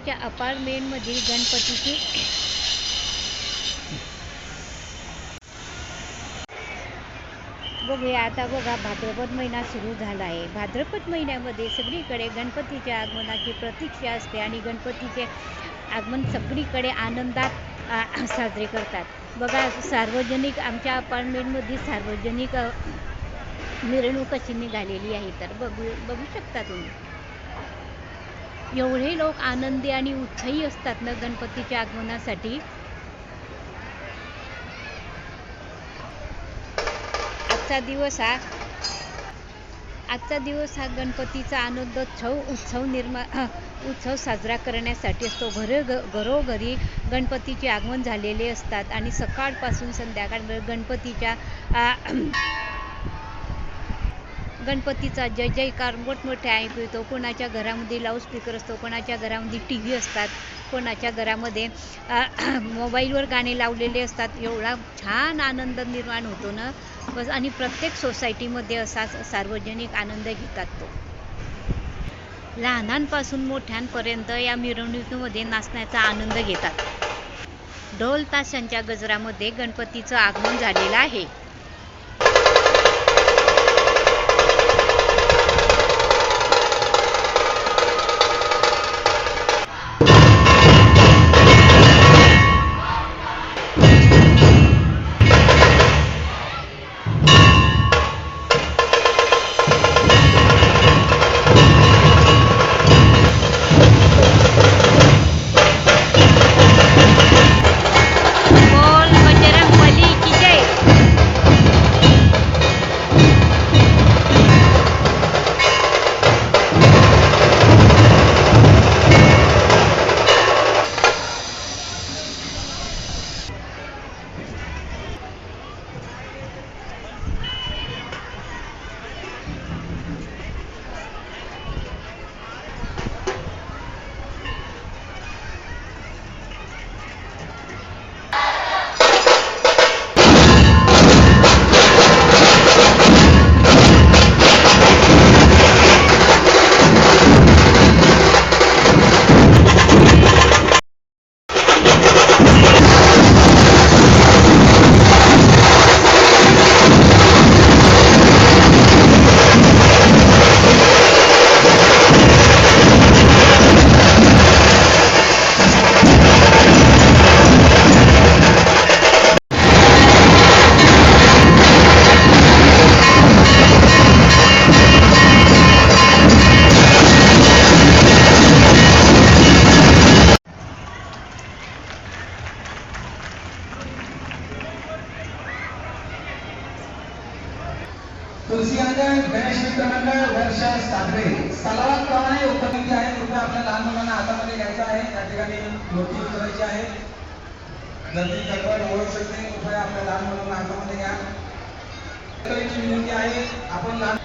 आमच्या अपार्टमेंटमधील गणपतीची बघूया आता बघा भाद्रपद महिना सुरू झाला आहे भाद्रपद महिन्यामध्ये सगळीकडे गणपतीच्या आगमनाची प्रतीक्षा असते आणि गणपतीचे आगमन सगळीकडे आनंदात साजरे करतात. बघा सार्वजनिक आमच्या अपार्टमेंटमध्ये सार्वजनिक मिरवणूक अशी निघालेली आहे. तर बघू बघू शकता तुम्ही. एवढे लोक आनंदी आणि उत्साही असतात ना गणपतीच्या आगमनासाठी? आजचा दिवस हा आजचा दिवस हा गणपतीचा आनंदोत्सव उत्सव निर्मा उत्सव साजरा करण्यासाठी असतो. घर घरोघरी गणपतीचे आगमन झालेले असतात आणि सकाळपासून संध्याकाळ गणपतीच्या गणपतीचा जय जयकार मोठमोठ्या ऐकू येतो कोणाच्या घरामध्ये लाऊडस्पीकर असतो कोणाच्या घरामध्ये टी व्ही असतात कोणाच्या घरामध्ये मोबाईलवर गाणे लावलेले असतात. एवढा छान आनंद निर्माण होतो ना. बस आणि प्रत्येक सोसायटीमध्ये असाच सार्वजनिक आनंद घेतात तो. लहानांपासून मोठ्यांपर्यंत या मिरवणुकीमध्ये नाचण्याचा आनंद घेतात. ढोल ताशांच्या गजरामध्ये गणपतीचं आगमन झालेलं आहे. तुलसी गणेश मित्र मंडळ वर्ष साखरे सलावात प्रमाणे उपलब्ध आहे. कृपया आपल्या लहान मुलांना हातामध्ये घ्यायचा आहे. त्या ठिकाणी मूर्ती उतरायची आहे. गर्दी गडबड होऊ शकते. कृपया आपल्या लहान मुलांना हातामध्ये घ्या. विनंती आहे. आपण लहान